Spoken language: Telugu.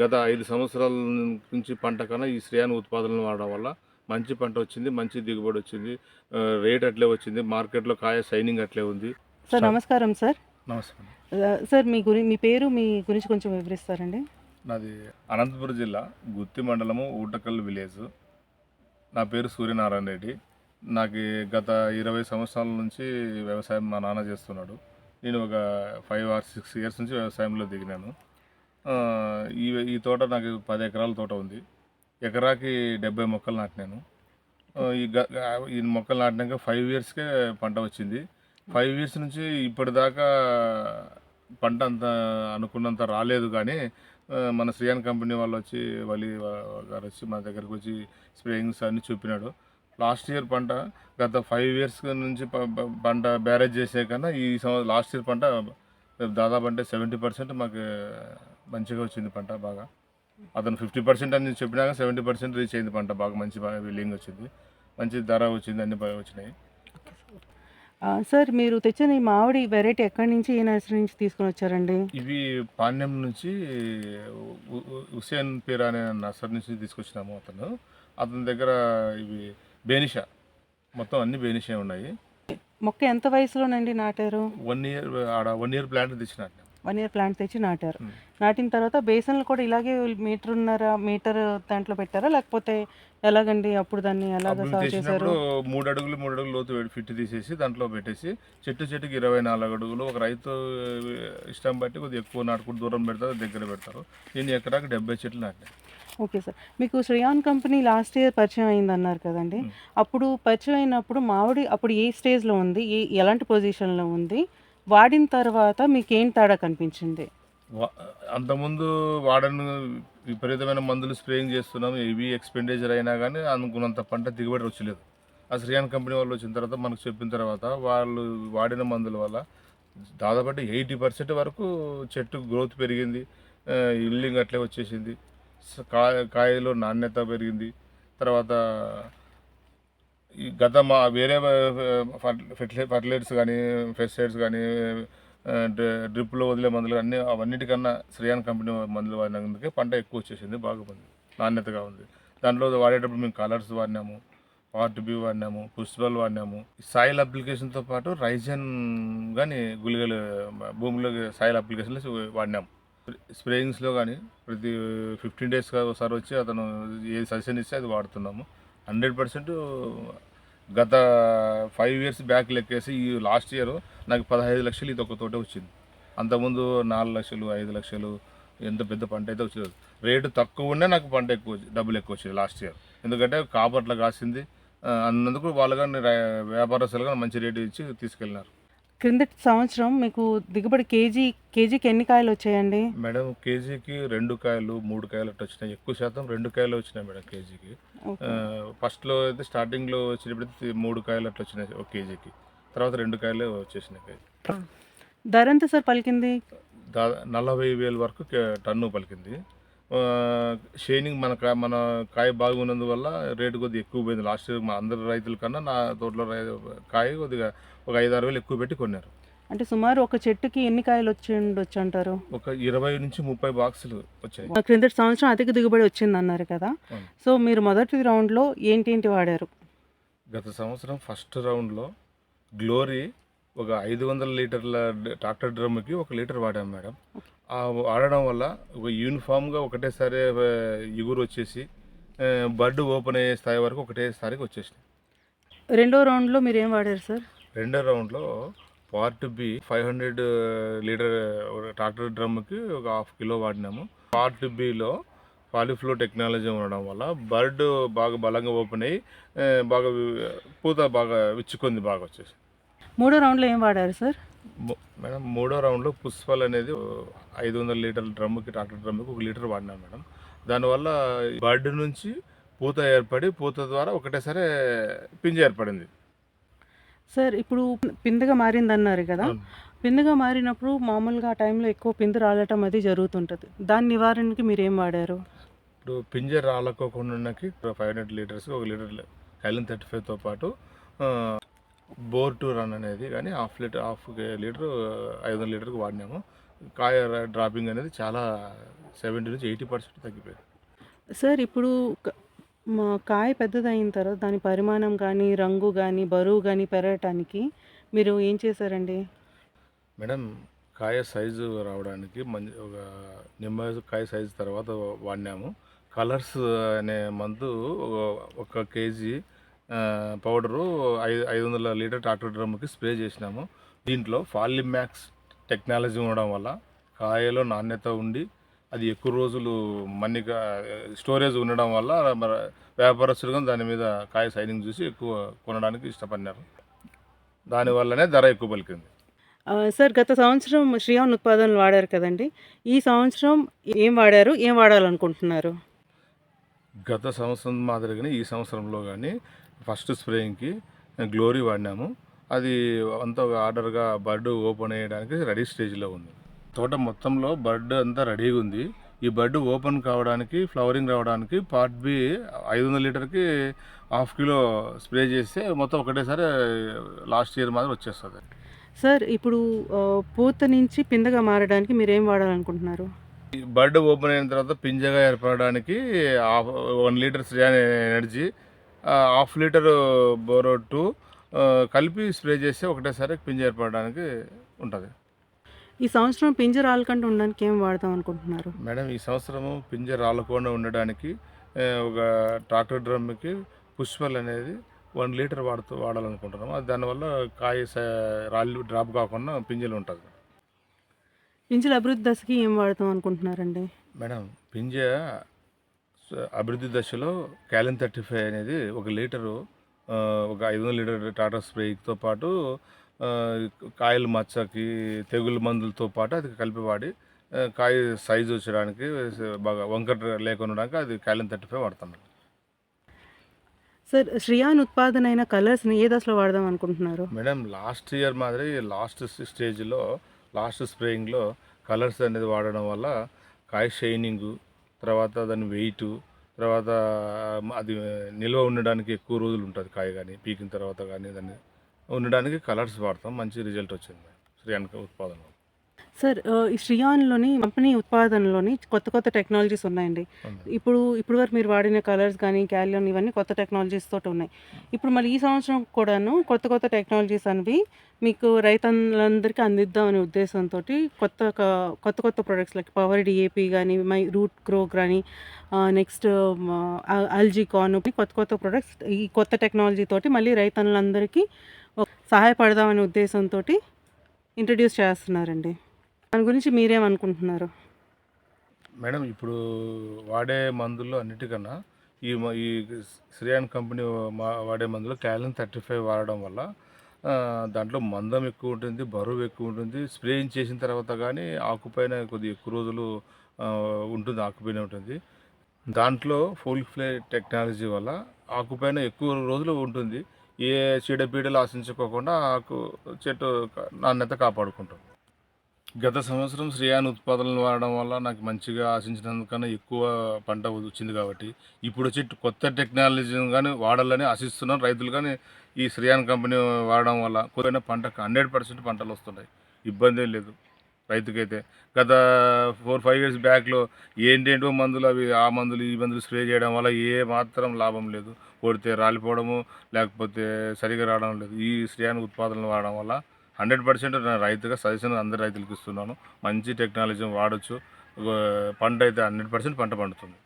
గత ఐదు సంవత్సరాల నుంచి పంట కన్నా ఈ శ్రేయాన్ ఉత్పాదనలు వాడడం వల్ల మంచి పంట వచ్చింది మంచి దిగుబడి వచ్చింది రేట్ అట్లే వచ్చింది మార్కెట్లో కాయ షైనింగ్ అట్లే ఉంది. సార్ నమస్కారం సార్. నమస్కారం. సార్ మీ గురి మీ పేరు మీ గురించి కొంచెం వివరిస్తారండి. నాది అనంతపురం జిల్లా గుత్తి మండలము ఊటకల్ విలేజ్. నా పేరు సూర్యనారాయణ రెడ్డి. నాకు గత ఇరవై సంవత్సరాల నుంచి వ్యవసాయం మా నాన్న చేస్తున్నాడు. నేను ఒక ఫైవ్ ఆర్ సిక్స్ ఇయర్స్ నుంచి వ్యవసాయంలో దిగినాను. ఈ ఈ తోట నాకు పది ఎకరాల తోట ఉంది. ఎకరాకి డెబ్బై మొక్కలు నాటినాను. ఈ గ ఈ మొక్కలు నాటినాక ఫైవ్ ఇయర్స్కే పంట వచ్చింది. ఫైవ్ ఇయర్స్ నుంచి ఇప్పటిదాకా పంట అంత అనుకున్నంత రాలేదు కానీ మన శ్రీయాన్ కంపెనీ వాళ్ళు వచ్చి వలి గారు వచ్చి మా దగ్గరకు వచ్చి స్ప్రేయింగ్స్ అన్ని చూపినాడు. లాస్ట్ ఇయర్ పంట గత ఫైవ్ ఇయర్స్ నుంచి ప- పంట బ్యారేజ్ చేసే కన్నా ఈ సంవత్సరం లాస్ట్ ఇయర్ పంట దాదాపు అంటే సెవెంటీ పర్సెంట్ మాకు మంచిగా వచ్చింది పంట బాగా. అతను ఫిఫ్టీ పర్సెంట్ అని చెప్పినాక సెవెంటీ పర్సెంట్ రీచ్ అయింది పంట బాగా మంచి బాగా బిల్లింగ్ వచ్చింది. మంచి ధర వచ్చింది అన్ని బాగా వచ్చినాయి. సార్ మీరు తెచ్చిన ఈ మామిడి వెరైటీ ఎక్కడి నుంచి ఏ నర్సరీ నుంచి తీసుకొని వచ్చారండి? ఇవి పాణ్యం నుంచి హుసేన్ పీర్ అనే నర్సరీ నుంచి తీసుకొచ్చినాము అతను. అతని దగ్గర ఇవి బేనిషా. మొత్తం అన్ని బేనిషా ఉన్నాయి. మొక్క ఎంత వయసులోనండి నాటారు? వన్ ఇయర్ ఆడ వన్ ఇయర్ ప్లాంట్ తెచ్చినట్టు వన్ ఇయర్ ప్లాంట్ తెచ్చి నాటారు. Hmm. నాటిన తర్వాత బేసన్లు కూడా ఇలాగే మీటర్ ఉన్నారా మీటర్ దాంట్లో పెట్టారా? లేకపోతే ఎలాగండి అప్పుడు దాన్ని ఎలాగ సాగు చేశారు? మూడు అడుగులు మూడు అడుగులు లోతు ఫిట్ తీసేసి దాంట్లో పెట్టేసి చెట్టు చెట్టుకి ఇరవై నాలుగు అడుగులు ఒక రైతు ఇష్టం బట్టి కొద్దిగా ఎక్కువ నాటుకుంటూ దూరం పెడతారు దగ్గర పెడతారు. నేను ఎకరాకి డెబ్బై చెట్లు నాటినా. Okay sir. మీకు శ్రేయాన్ కంపెనీ లాస్ట్ ఇయర్ పరిచయం అయింది అన్నారు కదండి. Hmm. అప్పుడు పరిచయం అయినప్పుడు మామిడి అప్పుడు ఏ స్టేజ్లో ఉంది? ఏ ఎలాంటి పొజిషన్లో ఉంది? వాడిన తర్వాత మీకు ఏం తేడా కనిపించింది? అంతకుముందు వాడను విపరీతమైన మందులు స్ప్రేయింగ్ చేస్తున్నాం ఇవి ఎక్స్పెండిచర్ అయినా కానీ అనుకున్నంత పంట దిగుబడి వచ్చలేదు. ఆ శ్రీయాన్ కంపెనీ వాళ్ళు వచ్చిన తర్వాత మనకు చెప్పిన తర్వాత వాళ్ళు వాడిన మందుల వల్ల దాదాపు ఎయిటీ పర్సెంట్ వరకు చెట్టు గ్రోత్ పెరిగింది ఇల్లింగ్ అట్లే వచ్చేసింది కా కాయ కాయలో నాణ్యత పెరిగింది తర్వాత ఈ గత మా వేరే ఫర్టిలైజర్స్ కానీ పెస్టిసైడ్స్ కానీ డ్రిప్లో వదిలే మందులు అన్ని అవన్నిటికన్నా శ్రేయాన్ కంపెనీ మందులు వాడినందుకే పంట ఎక్కువ వచ్చేసింది బాగుంది నాణ్యతగా ఉంది. దాంట్లో వాడేటప్పుడు మేము కలర్స్ వాడినాము పార్ట్ బి వాడినాము పుష్పాలు వాడినాము. సాయిల్ అప్లికేషన్తో పాటు రైజన్ కానీ గుళికలు భూమిలో సాయిల్ అప్లికేషన్లో వాడినాము స్ప్రేయింగ్స్లో కానీ ప్రతి ఫిఫ్టీన్ డేస్ ఒకసారి వచ్చి అతను ఏ సజెషన్ ఇస్తే అది వాడుతున్నాము. హండ్రెడ్ పర్సెంట్ గత ఫైవ్ ఇయర్స్ బ్యాక్ లెక్కేసి ఈ లాస్ట్ ఇయర్ నాకు పదహైదు లక్షలు ఇది ఒక తోటే వచ్చింది. అంతకుముందు నాలుగు లక్షలు ఐదు లక్షలు ఎంత పెద్ద పంట అయితే వచ్చేది. రేటు తక్కువ ఉన్నా నాకు పంట ఎక్కువ డబ్బులు ఎక్కువ వచ్చేది లాస్ట్ ఇయర్. ఎందుకంటే కాపట్ల కాసింది అన్నందుకు వాళ్ళు కానీ వ్యాపారస్తులు కానీ మంచి రేటు ఇచ్చి తీసుకెళ్ళినారు. క్రిందటి సంవత్సరం మీకు దిగుబడి కేజీ కేజీకి ఎన్ని కాయలు వచ్చాయండి? మేడం కేజీకి రెండు కాయలు మూడు కాయలు అట్లా వచ్చినాయి. ఎక్కువ శాతం రెండు కాయలు వచ్చినాయి మేడం కేజీకి. ఫస్ట్లో అయితే స్టార్టింగ్లో వచ్చినప్పుడు మూడు కాయలు అట్లా వచ్చినాయి ఒక కేజీకి. తర్వాత రెండు కాయలు వచ్చేసినాయి ధర ఎంత సార్ పలికింది? నలభై వేల వరకు టన్ను పలికింది. షైనింగ్ మన కా మన కాయ బాగున్నందువల్ల రేటు కొద్దిగా ఎక్కువ పోయింది. లాస్ట్ ఇయర్ మా అందరి రైతుల కన్నా నా తోటలో కాయ కొద్దిగా ఒక ఐదు ఆరు వేలు ఎక్కువ పెట్టి కొన్నారు. అంటే సుమారు ఒక చెట్టుకి ఎన్ని కాయలు వచ్చి ఉండొచ్చు అంటారు? ఒక ఇరవై నుంచి ముప్పై బాక్సులు వచ్చాయి. క్రిందటి సంవత్సరం అధిక దిగుబడి వచ్చింది అన్నారు కదా. సో మీరు మొదటి రౌండ్లో ఏంటేంటి వాడారు? గత సంవత్సరం ఫస్ట్ రౌండ్లో గ్లోరీ ఒక ఐదు వందల లీటర్ల ట్రాక్టర్ డ్రమ్కి ఒక లీటర్ వాడాం మేడం. ఆ వాడడం వల్ల ఒక యూనిఫామ్గా ఒకటేసారి ఆ, ఇగురు వచ్చేసి బడ్ ఓపెన్ అయ్యే స్థాయి వరకు ఒకటేసారికి వచ్చేసినాయి. రెండో రౌండ్లో మీరు ఏం వాడారు సార్? రెండో రౌండ్లో part B five hundred litre tractor డ్రమ్కి ఒక హాఫ్ కిలో వాడినాము. పార్ట్ బిలో పాలిఫ్లో టెక్నాలజీ ఉండడం వల్ల బర్డ్ బాగా బలంగా ఓపెన్ అయ్యి బాగా పూత బాగా విచ్చుకుంది బాగా వచ్చేసి. మూడో రౌండ్లో ఏం వాడారు సార్? మేడం మూడో రౌండ్లో పుష్పాలు అనేది ఐదు వందల లీటర్ల డ్రమ్కి ట్రాక్టర్ డ్రమ్కి ఒక లీటర్ వాడినాం మేడం. దానివల్ల బర్డ్ నుంచి పూత ఏర్పడి పూత ద్వారా ఒకటేసారి పింజ ఏర్పడింది. సార్ ఇప్పుడు పిందెగా మారింది అన్నారు కదా. పిందెగా మారినప్పుడు మామూలుగా ఆ టైంలో ఎక్కువ పిందె రాలటం అది జరుగుతుంటుంది. దాని నివారణకి మీరు ఏం వాడారు? ఇప్పుడు పింజర్ రాలకోకుండాకి ఫైవ్ హండ్రెడ్ లీటర్స్ ఒక లీటర్ హైలన్ థర్టీ ఫైవ్తో పాటు బోర్ టు రన్ అనేది కానీ హాఫ్ లీటర్ హాఫ్ లీటర్ ఐదు వందల లీటర్కి వాడినాము. కాయ డ్రాపింగ్ అనేది చాలా సెవెంటీ నుంచి ఎయిటీ పర్సెంట్ తగ్గిపోయింది. సార్ ఇప్పుడు మా కాయ పెద్దదైన తర్వాత దాని పరిమాణం కానీ రంగు కానీ బరువు కానీ పెరగటానికి మీరు ఏం చేశారండి? మేడం కాయ సైజు రావడానికి మంచి ఒక నిమ్మ కాయ సైజు తర్వాత వాడినాము. కలర్స్ అనే మందు ఒక- కేజీ పౌడరు ఐదు ఐదు వందల లీటర్ ట్రాక్టర్ డ్రమ్కి స్ప్రే చేసినాము. దీంట్లో ఫాలిమ్యాక్స్ టెక్నాలజీ ఉండడం వల్ల కాయలో నాణ్యత ఉండి అది ఎక్కువ రోజులు మన్నిక స్టోరేజ్ ఉండడం వల్ల మరి వ్యాపారస్తులు కానీ దాని మీద కాయ సైనింగ్ చూసి ఎక్కువ కొనడానికి ఇష్టపడినారు. దానివల్లనే ధర ఎక్కువ పలికింది. సార్ గత సంవత్సరం శ్రీయాన్ ఉత్పాదనలు వాడారు కదండి. ఈ సంవత్సరం ఏం వాడారు? ఏం వాడాలనుకుంటున్నారు? గత సంవత్సరం మాదిరిగానే ఈ సంవత్సరంలో కానీ ఫస్ట్ స్ప్రేయింగ్కి గ్లోరీ వాడినాము. అది అంత ఆర్డర్గా బర్డ్ ఓపెన్ అయ్యడానికి రెడీ స్టేజ్లో ఉంది. తోట మొత్తంలో బర్డ్ అంతా రెడీగా ఉంది. ఈ బర్డ్ ఓపెన్ కావడానికి ఫ్లవరింగ్ రావడానికి పార్ట్ బి ఐదు వందల లీటర్కి హాఫ్ కిలో స్ప్రే చేస్తే మొత్తం ఒకటేసారి లాస్ట్ ఇయర్ మాదిరి వచ్చేస్తుంది. సార్ ఇప్పుడు పూత నుంచి పిందగా మారడానికి మీరు ఏం వాడాలనుకుంటున్నారు? ఈ బర్డ్ ఓపెన్ అయిన తర్వాత పింజగా ఏర్పడడానికి half one litre energy half litre borrow two కలిపి స్ప్రే చేస్తే ఒకటేసారి పింజ ఏర్పడడానికి ఉంటుంది. ఈ సంవత్సరం పింజ రాలకుండా ఉండడానికి ఏం వాడదాం అనుకుంటున్నారు? మేడం ఈ సంవత్సరము పింజ రాలకుండా ఉండడానికి ఒక ట్రాక్టర్ డ్రమ్కి పుష్పల్ అనేది వన్ లీటర్ వాడుతూ వాడాలనుకుంటున్నాము. అది దానివల్ల కాయ రాళ్ళు డ్రాప్ కాకుండా పింజలు ఉంటుంది. పింజల అభివృద్ధి దశకి ఏం వాడదాం అనుకుంటున్నారండి? మేడం పింజ అభివృద్ధి దశలో క్యాలిన్ థర్టీ ఫైవ్ అనేది ఒక లీటరు ఒక ఐదు వందల లీటర్ టాటా స్ప్రేతో పాటు కాయల మచ్చకి తెగులు మందులతో పాటు అది కలిపి వాడి కాయ సైజు వచ్చడానికి బాగా వంకర లేకుండా అది క్యాలిన్ థర్టీ ఫైవ్ వాడుతున్నాం సార్ శ్రియాన్ ఉత్పాదన అయిన కలర్స్ని ఏ దశలో వాడదాం అనుకుంటున్నారు? మేడం లాస్ట్ ఇయర్ మాదిరి లాస్ట్ స్టేజ్లో లాస్ట్ స్ప్రేయింగ్లో కలర్స్ అనేది వాడడం వల్ల కాయ షైనింగు తర్వాత దాని వెయిట్ తర్వాత అది నిల్వ ఉండడానికి ఎక్కువ రోజులు ఉంటుంది కాయ కానీ పీకిన తర్వాత కానీ దాన్ని ఉండడానికి కలర్స్ వాడతాం. మంచి రిజల్ట్ వచ్చింది. శ్రీయానిక ఉత్పాదన సార్ ఈ శ్రియాన్లోని కంపెనీ ఉత్పాదనలోని కొత్త కొత్త టెక్నాలజీస్ ఉన్నాయండి. ఇప్పుడు ఇప్పుడు వరకు మీరు వాడిన కలర్స్ కానీ క్యాలియన్ ఇవన్నీ కొత్త టెక్నాలజీస్ తోటి ఉన్నాయి. ఇప్పుడు మళ్ళీ ఈ సంవత్సరం కూడాను కొత్త కొత్త టెక్నాలజీస్ అనేవి మీకు రైతులందరికీ అందిద్దామనే ఉద్దేశంతో కొత్త కొత్త కొత్త ప్రొడక్ట్స్ లైక్ పవర్ డిఏపి కానీ మై రూట్ క్రో కానీ నెక్స్ట్ అల్జీ కాన్ కొత్త కొత్త ప్రొడక్ట్స్ ఈ కొత్త టెక్నాలజీ తోటి మళ్ళీ రైతన్నులందరికీ ఒక- సహాయపడదామనే ఉద్దేశంతో ఇంట్రడ్యూస్ చేస్తున్నారండి. దాని గురించి మీరేమనుకుంటున్నారు? మేడం ఇప్పుడు వాడే మందుల్లో అన్నిటికన్నా ఈ ఈ శ్రీయాన్ కంపెనీ మా- వాడే మందులో క్యాలిన్ థర్టీ ఫైవ్ వాడడం వల్ల దాంట్లో మందం ఎక్కువ ఉంటుంది బరువు ఎక్కువ ఉంటుంది స్ప్రేయింగ్ చేసిన తర్వాత కానీ ఆకుపైన కొద్దిగా ఎక్కువ రోజులు ఉంటుంది ఆకుపైన ఉంటుంది. దాంట్లో ఫుల్ ఫ్లే టెక్నాలజీ వల్ల ఆకుపైన ఎక్కువ రోజులు ఉంటుంది. ఏ చీడపీడలు ఆశించుకోకుండా ఆకు చెట్టు నాణ్యత కాపాడుకుంటాం. గత సంవత్సరం శ్రేయాన్ ఉత్పాదనలు వాడడం వల్ల నాకు మంచిగా ఆశించినందుకన్నా ఎక్కువ పంట వచ్చింది కాబట్టి ఇప్పుడు వచ్చి కొత్త టెక్నాలజీని కానీ వాడాలని ఆశిస్తున్నాను రైతులు కానీ ఈ శ్రేయాన్ కంపెనీ వాడడం వల్ల కొద్దిగా పంటకు హండ్రెడ్ పర్సెంట్ పంటలు వస్తున్నాయి. ఇబ్బంది లేదు. రైతుకైతే గత ఫోర్ ఫైవ్ ఇయర్స్ బ్యాక్లో ఏంటేంటో మందులు అవి ఆ మందులు ఈ మందులు స్ప్రే చేయడం వల్ల ఏ మాత్రం లాభం లేదు. కొడితే రాలిపోవడము లేకపోతే సరిగా రావడం లేదు. ఈ శ్రేయాన్ ఉత్పాదనలు వాడడం వల్ల హండ్రెడ్ పర్సెంట్ నేను రైతుగా సజెషన్ అందరి రైతులకు ఇస్తున్నాను. మంచి టెక్నాలజీ వాడచ్చు. పంట అయితే హండ్రెడ్ పర్సెంట్ పంట పండుతుంది.